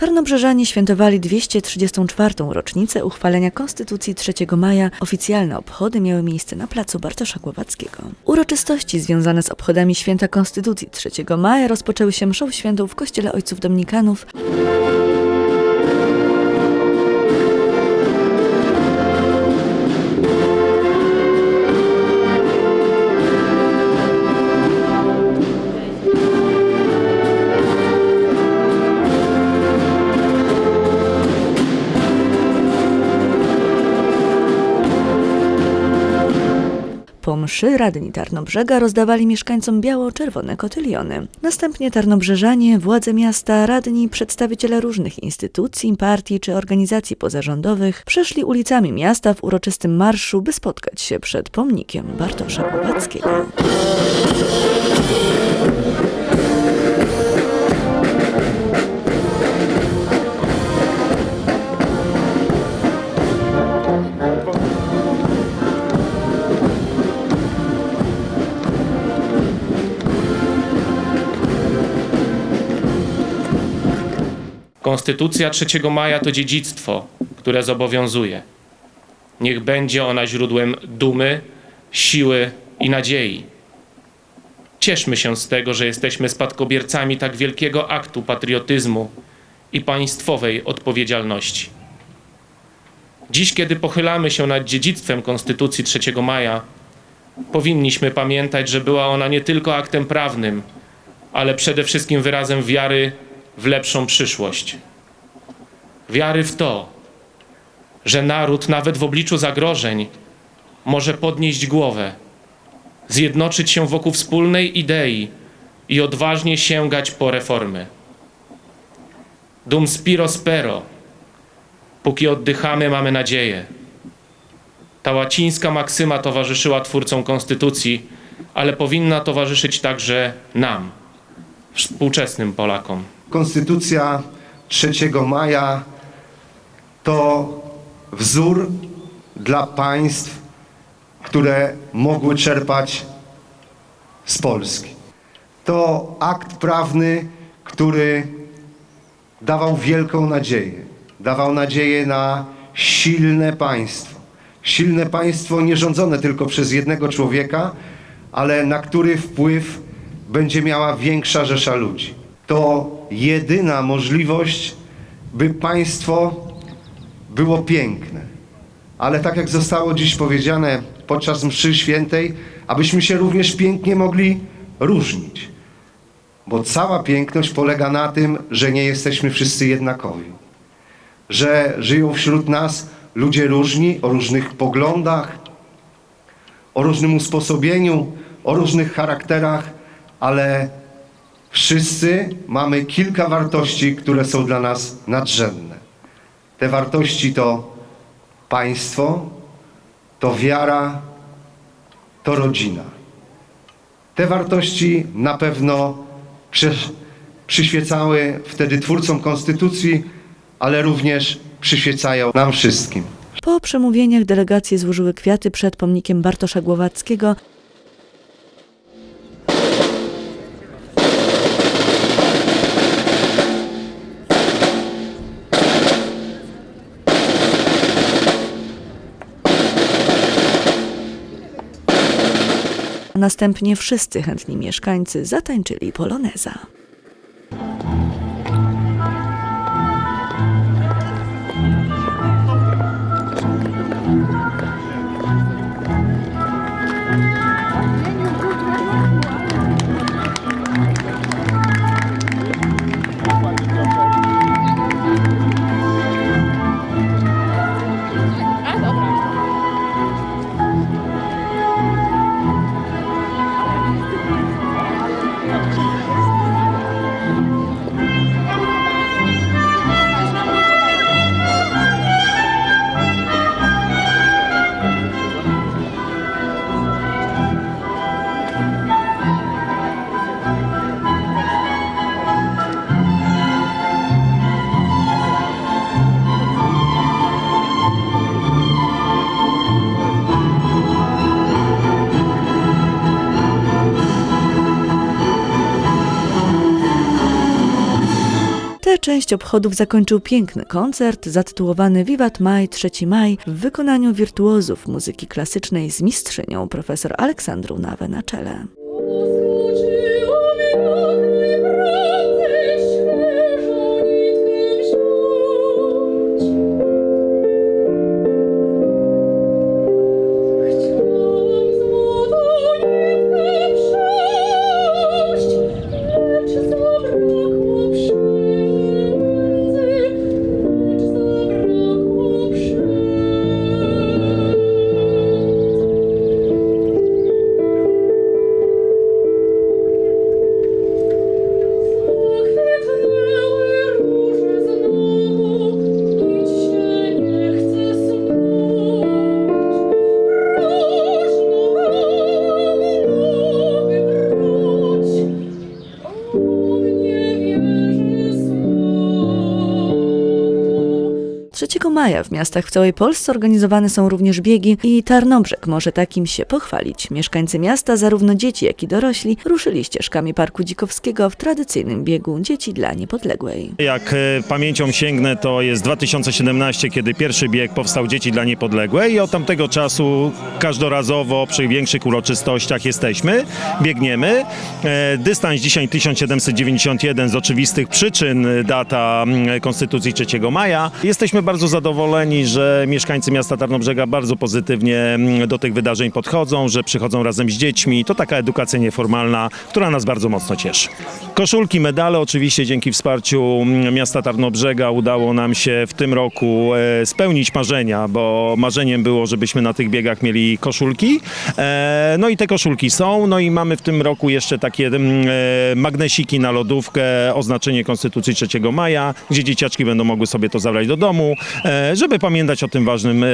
Tarnobrzeżanie świętowali 234. rocznicę uchwalenia Konstytucji 3 maja. Oficjalne obchody miały miejsce na placu Bartosza Głowackiego. Uroczystości związane z obchodami święta Konstytucji 3 maja rozpoczęły się mszą świętą w kościele ojców dominikanów mszy radni Tarnobrzega rozdawali mieszkańcom biało-czerwone kotyliony. Następnie Tarnobrzeżanie, władze miasta, radni, przedstawiciele różnych instytucji, partii czy organizacji pozarządowych przeszli ulicami miasta w uroczystym marszu, by spotkać się przed pomnikiem Bartosza Głowackiego. Konstytucja 3 maja to dziedzictwo, które zobowiązuje. Niech będzie ona źródłem dumy, siły i nadziei. Cieszmy się z tego, że jesteśmy spadkobiercami tak wielkiego aktu patriotyzmu i państwowej odpowiedzialności. Dziś, kiedy pochylamy się nad dziedzictwem Konstytucji 3 maja, powinniśmy pamiętać, że była ona nie tylko aktem prawnym, ale przede wszystkim wyrazem wiary w lepszą przyszłość. Wiary w to, że naród nawet w obliczu zagrożeń może podnieść głowę, zjednoczyć się wokół wspólnej idei i odważnie sięgać po reformy. Dum spiro spero. Póki oddychamy, mamy nadzieję. Ta łacińska maksyma towarzyszyła twórcom konstytucji, ale powinna towarzyszyć także nam, współczesnym Polakom. Konstytucja 3 maja to wzór dla państw, które mogły czerpać z Polski. To akt prawny, który dawał wielką nadzieję. Dawał nadzieję na silne państwo. Silne państwo nie rządzone tylko przez jednego człowieka, ale na który wpływ będzie miała większa rzesza ludzi. To jedyna możliwość, by państwo było piękne. Ale tak jak zostało dziś powiedziane podczas mszy świętej, abyśmy się również pięknie mogli różnić. Bo cała piękność polega na tym, że nie jesteśmy wszyscy jednakowi. Że żyją wśród nas ludzie różni, o różnych poglądach, o różnym usposobieniu, o różnych charakterach, ale wszyscy mamy kilka wartości, które są dla nas nadrzędne. Te wartości to państwo, to wiara, to rodzina. Te wartości na pewno przy, przyświecały wtedy twórcom konstytucji, ale również przyświecają nam wszystkim. Po przemówieniach delegacje złożyły kwiaty przed pomnikiem Bartosza Głowackiego. Następnie wszyscy chętni mieszkańcy zatańczyli poloneza. Część obchodów zakończył piękny koncert zatytułowany Wiwat Maj 3 Maj w wykonaniu wirtuozów muzyki klasycznej z mistrzynią profesor Aleksandrą Nawę na czele. 3 maja w miastach w całej Polsce organizowane są również biegi i Tarnobrzeg może takim się pochwalić. Mieszkańcy miasta, zarówno dzieci, jak i dorośli, ruszyli ścieżkami Parku Dzikowskiego w tradycyjnym biegu Dzieci dla Niepodległej. Jak e, pamięcią sięgnę, to jest 2017, kiedy pierwszy bieg powstał Dzieci dla Niepodległej i od tamtego czasu każdorazowo przy większych uroczystościach jesteśmy, biegniemy. E, Dystans dzisiaj 1791 z oczywistych przyczyn e, data mm, Konstytucji 3 maja. Jesteśmy bardzo zadowoleni, że mieszkańcy miasta Tarnobrzega bardzo pozytywnie mm, do tych wydarzeń podchodzą, że przychodzą razem z dziećmi. To taka edukacja nieformalna, która nas bardzo mocno cieszy. Koszulki, medale oczywiście dzięki wsparciu mm, miasta Tarnobrzega udało nam się w tym roku e, spełnić marzenia, bo marzeniem było, żebyśmy na tych biegach mieli koszulki. E, no i te koszulki są, no i mamy w tym roku jeszcze takie mm, e, magnesiki na lodówkę, oznaczenie Konstytucji 3 maja, gdzie dzieciaczki będą mogły sobie to zabrać do domu, żeby pamiętać o tym ważnym e,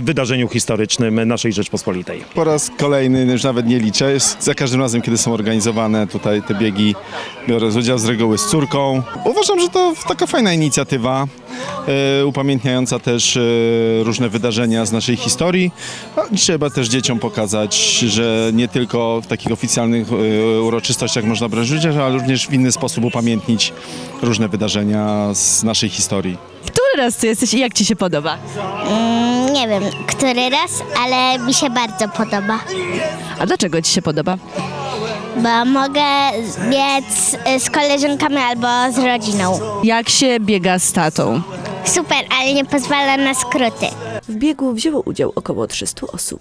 wydarzeniu historycznym naszej Rzeczpospolitej. Po raz kolejny, już nawet nie liczę, jest za każdym razem, kiedy są organizowane tutaj te biegi, biorę udział z reguły z córką. Uważam, że to taka fajna inicjatywa, e, upamiętniająca też e, różne wydarzenia z naszej historii. Trzeba też dzieciom pokazać, że nie tylko w takich oficjalnych e, uroczystościach można brać udział, ale również w inny sposób upamiętnić różne wydarzenia z naszej historii. Raz tu jesteś i jak ci się podoba? Mm, Nie wiem, który raz, ale mi się bardzo podoba, A dlaczego ci się podoba? bo mogę biec y, z koleżankami albo z rodziną. Jak się biega z tatą? Super, ale nie pozwala na skróty. W biegu wzięło udział około 300 osób.